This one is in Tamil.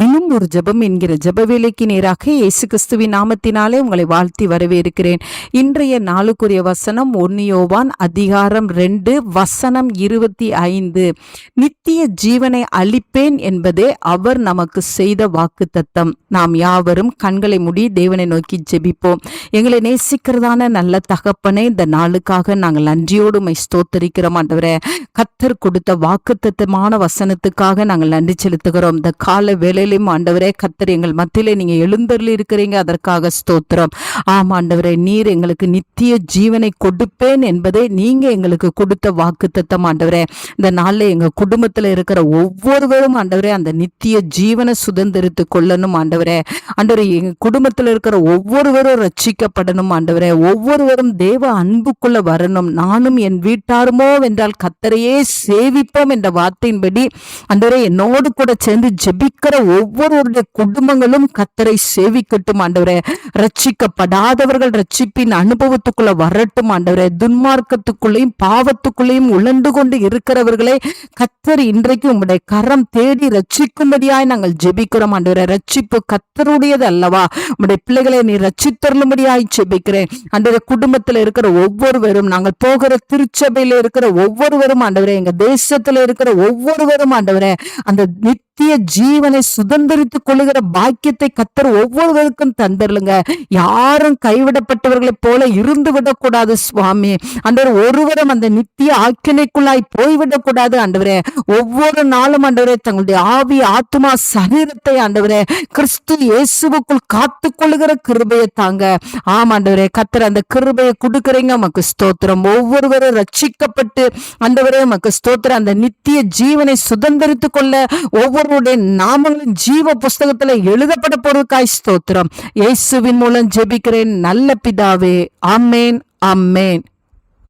தினம் ஒரு ஜெபம் என்கிற ஜப வேலைக்கு நேராக இயேசு கிறிஸ்துவின் நாமத்தினாலே உங்களை வாழ்த்தி வரவேற்கிறேன். இன்றைய நாளுக்குரிய வசனம் ஒன்னியோவான் அதிகாரம் ரெண்டு வசனம் இருபத்தி ஐந்து. நித்திய ஜீவனை அளிப்பேன் என்பதே அவர் நமக்கு செய்த வாக்கு தத்தம் நாம் யாவரும் கண்களை மூடி தேவனை நோக்கி ஜெபிப்போம். எங்களை நேசிக்கிறதான நல்ல தகப்பனே இந்த நாளுக்காக நாங்கள் நன்றியோடு மை ஸ்தோத்தரிக்கிறோம் ஆண்டவரே. கத்தர் கொடுத்த வாக்குத்தத்தமான வசனத்துக்காக நாங்கள் நன்றி செலுத்துகிறோம். இந்த கால வேலையும் ஆண்டவரே கத்தர் எங்கள் மத்தியிலே நீங்க எழுந்தருளி இருக்கிறீங்க. அதற்காக ஸ்தோத்திரம். ஆம் ஆண்டவரே நீர் எங்களுக்கு நித்திய ஜீவனை கொடுப்பேன் என்பதை நீங்க எங்களுக்கு கொடுத்த வாக்குத்தத்தம் ஆண்டவரே. இந்த நாள்ல எங்க குடும்பத்துல இருக்கிற ஒவ்வொருவரும் ஆண்டவரே அந்த நித்திய ஜீவனை சுதந்திரித்து கொள்ளணும் ஆண்டவரே. ஆண்டவரே எங்க குடும்பத்தில் இருக்கிற ஒவ்வொருவரும் ரட்சிக்கப்படணும் ஆண்டவரே. ஒவ்வொருவரும் தேவ அன்புக்குள்ள வரணும். நானும் என் வீட்டாருமோ என்றால் கத்தரையே சேவிப்போம் என்ற வார்த்தையின்படி ஆண்டவரே என்னோடு கூட சேர்ந்து ஜெபிக்கிற ஒவ்வொருவருடைய குடும்பங்களும் கத்தரை சேவிக்கட்டும் ஆண்டவரே. ரட்சிக்கப்படாதவர்கள் ரட்சிப்பின் அனுபவத்துக்குள்ள வரட்டும் ஆண்டவரே. துன்மார்க்கத்துக்குள்ளேயும் பாவத்துக்குள்ளேயும் உழண்டு கொண்டு இருக்கிறவர்களை கத்தர் இன்றைக்கு உங்களுடைய கரம் தேடி ரட்சிக்கும்படியாய் நாங்கள் ஜெபிக்கிறோம் ஆண்டவரே. ரட்சிப்பு கத்தருடையது அல்லவா? உங்களுடைய பிள்ளைகளை நீ ரட்சித்தருளும்படியாய் ஜெபிக்கிறேன். அந்த குடும்பத்துல இருக்கிற ஒவ்வொருவரும் நாங்கள் போகிற திருச்சபையில இருக்கிற ஒவ்வொருவரும் ஆண்டவரே. எங்க தேசத்துல இருக்கிற ஒவ்வொருவரும் ஆண்டவரே. அந்த நித்திய ஜீவனை சுதந்திரித்துக் கொள்ளுகிற பாக்கியத்தை கத்தர் ஒவ்வொருவருக்கும் தந்தருளுங்க. யாரும் கைவிடப்பட்டவர்களைப் போல இருந்து விடக்கூடாது சுவாமி. ஆண்டவர் ஒருவரும் அந்த நித்திய ஆக்கினைக்குள்ளாய் போய்விடக்கூடாது ஆண்டவரே. ஒவ்வொரு நாளும் ஆண்டவரே தங்களுடைய ஆவி ஆத்மா சரீரத்தை ஆண்டவரே கிறிஸ்து இயேசுவுக்குள் காத்து கொள்ளுகிற கிருபையை தாங்க. ஆம் ஆண்டவரே கத்தர் அந்த கிருபையை கொடுக்குறீங்க. மக்கு ஸ்தோத்திரம். ஒவ்வொருவரும் ரட்சிக்கப்பட்டு ஆண்டவரே மக்கு ஸ்தோத்திரம். அந்த நித்திய ஜீவனை சுதந்திரித்துக் கொள்ள ஒவ்வொரு அவருடைய நாமங்களும் ஜீவ புஸ்தகத்தில் எழுதப்பட போறதுக்காய் ஸ்தோத்திரம். இயேசுவின் மூலம் ஜெபிக்கிறேன். நல்ல பிதாவே. Amen amen